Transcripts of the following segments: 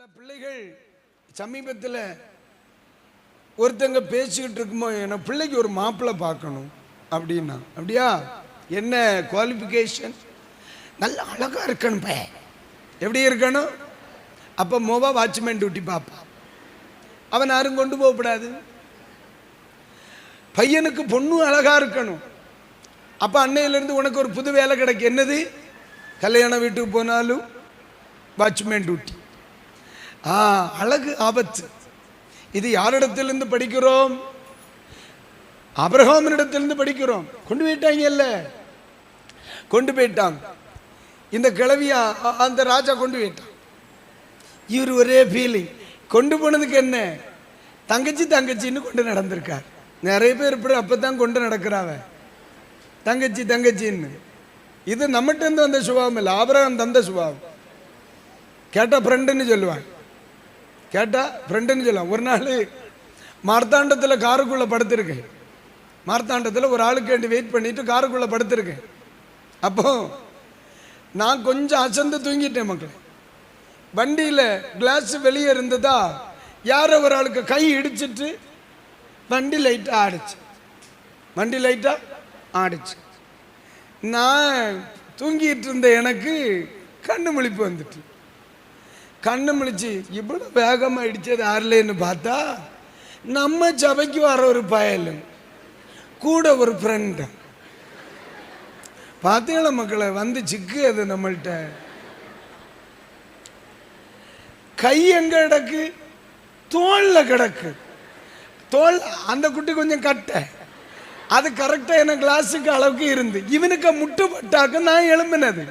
பல பிள்ளைகள் சமீபத்தில் ஒருத்தங்க பேசிக்கிட்டு இருக்குமோ என் பிள்ளைக்கு ஒரு மாப்பிள்ளை பார்க்கணும் அப்படின்னா அப்படியா? என்ன குவாலிஃபிகேஷன் நல்ல அழகா இருக்கணும் பே. எப்படி இருக்கணும்? அப்போ மோவா வாட்ச்மேன் டியூட்டி பார்ப்பான் அவன் யாரும் கொண்டு போகக்கூடாது. பையனுக்கு பொண்ணும் அழகா இருக்கணும். அப்போ அன்னையிலேருந்து உனக்கு ஒரு புது வேலை கிடைக்கும் என்னது? கல்யாண வீட்டுக்கு போனாலும் வாட்ச்மேன் டியூட்டி ஆ அழகு ஆபத்து. இது யாரிடத்திலிருந்து படிக்கிறோம்? அபிரகாமினிடத்திலிருந்து படிக்கிறோம். கொண்டு போயிட்டாங்கல்ல கொண்டு போயிட்டாங்க. இந்த கிளவியா அந்த ராஜா கொண்டு போயிட்டான். இவர் ஒரே ஃபீலிங் கொண்டு போனதுக்கு என்ன? தங்கச்சி தங்கச்சின்னு கொண்டு நடந்திருக்கார். நிறைய பேர் இப்படி அப்பதான் கொண்டு நடக்கிறாவ. தங்கச்சி தங்கச்சின்னு. இது நம்மகிட்ட இருந்து வந்த சுபாவம் இல்லை ஆபரகம் தந்த சுபாவம். கேட்டால் ஃப்ரெண்டுன்னு சொல்லுவான் கேட்டால் ஃப்ரெண்டுன்னு சொல்லலாம். ஒரு நாள் மார்த்தாண்டத்தில் காருக்குள்ளே படுத்திருக்கேன் மார்த்தாண்டத்தில் ஒரு ஆளுக்கு வேண்டி வெயிட் பண்ணிட்டு காருக்குள்ளே படுத்திருக்கேன் அப்போ நான் கொஞ்சம் அசந்து தூங்கிட்டேன் மக்கள். வண்டியில் கிளாஸ் வெளியே இருந்ததா யாரோ ஒரு ஆளுக்கு கை இடிச்சிட்டு வண்டி லைட்டாக ஆடிச்சு. வண்டி லைட்டாக ஆடிச்சு. நான் தூங்கிட்டு இருந்த எனக்கு கண்ணு முழிப்பு வந்துட்டு. கண்ணு முழிச்சு இவ்வளோ வேகமாக இடிச்சது யாருலேன்னு பார்த்தா நம்ம சபைக்கு வர ஒரு பயலும் கூட ஒரு ஃப்ரெண்டு பார்த்தீங்களா மக்களை வந்து சிக்கு அது நம்மள்கிட்ட கை எங்கே கிடக்கு? தோல்ல கிடக்கு. தோல் அந்த குட்டி கொஞ்சம் கட்டை. அது கரெக்டாக என்ன கிளாஸுக்கு அளவுக்கு இருந்து இவனுக்கு முட்டு நான் எழும்பினது.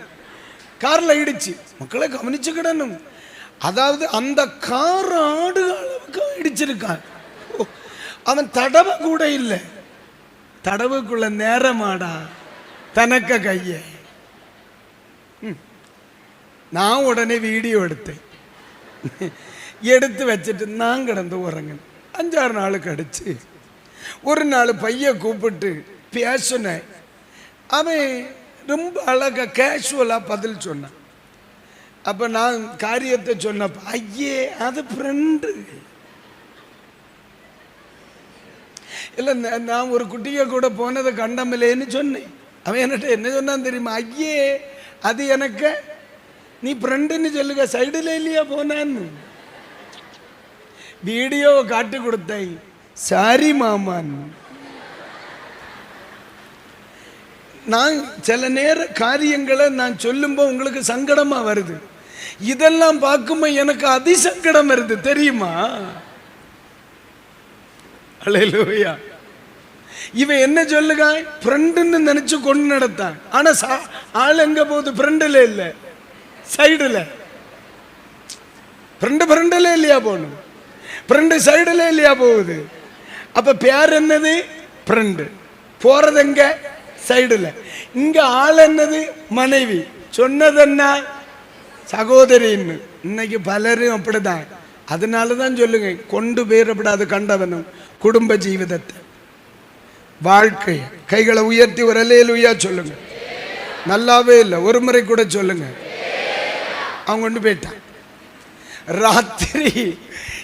காரில் இடிச்சு. மக்களை கவனிச்சுக்கிடணும். அதாவது அந்த கார் ஆடு அளவுக்கு இடிச்சிருக்கான். ஓ, அவன் தடவை கூட இல்லை. தடவுக்குள்ள நேரமாடா தனக்க கைய. நான் உடனே வீடியோ எடுத்தேன். எடுத்து வச்சுட்டு நான் கிடந்து உறங்கினேன். அஞ்சாறு நாள் கடிச்சு ஒரு நாள் பைய கூப்பிட்டு பேசினேன். அவன் ரொம்ப அழகா கேஷுவலாக பதில் சொன்னான். அப்போ நான் காரியத்தை சொன்னப்ப ஐயே அது ஃப்ரெண்டு இல்லை நான் ஒரு குட்டியை கூட போனதை கண்டமில்லேன்னு சொன்னேன். அவன் என்கிட்ட என்ன சொன்னான் தெரியுமா? ஐயே அது எனக்கு நீ ஃப்ரெண்டுன்னு சொல்லுங்க சைடில் இல்லையா போனான்னு. வீடியோவை காட்டு கொடுத்தேன் சாரி மாமான்னு. நான் சில நேர காரியங்களை நான் சொல்லும்போது உங்களுக்கு சங்கடமா வருது. இதெல்லாம் பார்க்கும்போது எனக்கு அதிசங்கடம் வருது தெரியுமா? அலையிலோயா இவன் என்ன சொல்லுங்க ஃப்ரெண்டுன்னு நினைச்சு கொண்டு நடத்தான் ஆனா சா- ஆள் எங்க போகுது? ஃப்ரெண்டுல இல்லை. சைடில் ஃப்ரெண்டு ஃப்ரெண்டில் இல்லையா போகணும்? ஃப்ரெண்டு சைடுல இல்லையா போகுது? அப்ப பேர் என்னது? ஃப்ரெண்டு போறது எங்கே? சைடுல இங்க ஆள் என்னது? மனைவி. சொன்னது என்ன சகோதரின்னு. இன்னைக்கு பலரும் அப்படிதான். அதனால தான் சொல்லுங்க கொண்டு போயிடப்படாது கண்டவனும் குடும்ப ஜீவிதத்தை. வாழ்க்கை. கைகளை உயர்த்தி ஒரு அலையில் சொல்லுங்க. நல்லாவே இல்லை. ஒரு முறை கூட சொல்லுங்க. அவங்க கொண்டு போயிட்டான். ராத்திரி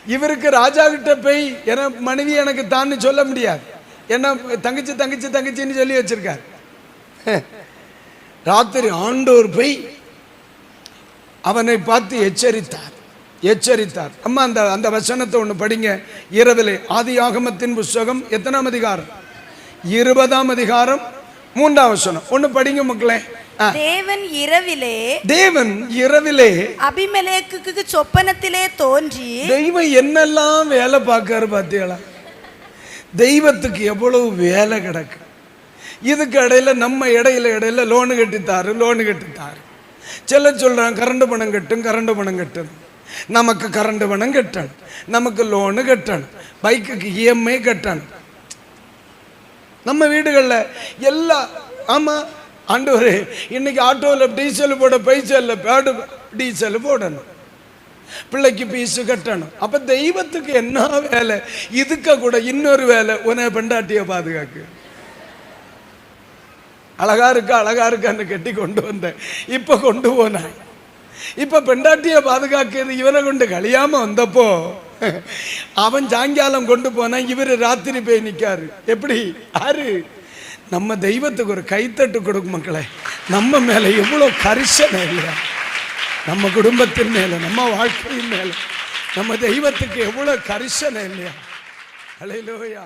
இவருக்கு ராஜா கிட்ட போய் என மனைவி எனக்கு தான்னு சொல்ல முடியாது. என்ன தங்கச்சி தங்கச்சி தங்கச்சின்னு சொல்லி வச்சிருக்கார். ராத்திரி ஆண்டோர் போய் அவனை பார்த்து எச்சரித்தார். எச்சரித்தார். அம்மா அந்த அந்த வசனத்தை ஒன்று படிங்க. இரவிலே ஆதி ஆகமத்தின் புஸ்தகம் எத்தனாம் அதிகாரம்? இருபதாம் அதிகாரம் மூன்றாம் வசனம். ஒன்று படிங்க மக்களே. தேவன் இரவிலே தேவன் இரவிலே அபிமெலேக்குக்கு சொப்பனத்திலே தோன்றி தெய்வம் என்னெல்லாம் வேலை பார்க்காரு பார்த்தீங்களா தெய்வத்துக்கு எவ்வளவு வேலை கிடக்கு? இதுக்கு இடையில நம்ம இடையில இடையில லோனு கட்டித்தாரு லோனு கட்டித்தாரு. சில சொல்றாங்க கரண்ட் பணம் கட்டும் கரண்ட் பணம் கட்டணும் நமக்கு கரண்ட் பணம் கட்டணும் நமக்கு லோனு கட்டணும் பைக்குக்கு இஎம்ஐ கட்டணும். நம்ம வீடுகளில் எல்லா ஆமாம் ஆண்டவரே இன்னைக்கு ஆட்டோவில் டீசல் போட பைசல் இல்லை பேடு டீசல் போடணும். பிள்ளைக்கு பீஸு கட்டணும். அப்போ தெய்வத்துக்கு என்ன வேலை? இதுக்க கூட இன்னொரு வேலை. உன பெண்டாட்டியை பாதுகாக்கு. அழகா இருக்கா? அழகா இருக்கான்னு கட்டி கொண்டு வந்தேன். இப்போ கொண்டு போனான் இப்ப பெண்டாட்டிய பாதுகாக்கிறது இவனை கொண்டு கழியாம வந்தப்போ அவன் சாயங்காலம் கொண்டு போனா இவர் ராத்திரி போய் நிக்காரு. எப்படி? ஆறு. நம்ம தெய்வத்துக்கு ஒரு கைத்தட்டு கொடுக்கும் மக்களே. நம்ம மேல எவ்வளோ கரிசனை இல்லையா? நம்ம குடும்பத்தின் மேல நம்ம வாழ்க்கையின் மேல நம்ம தெய்வத்துக்கு எவ்வளவு கரிசனை இல்லையா? அலையிலோயா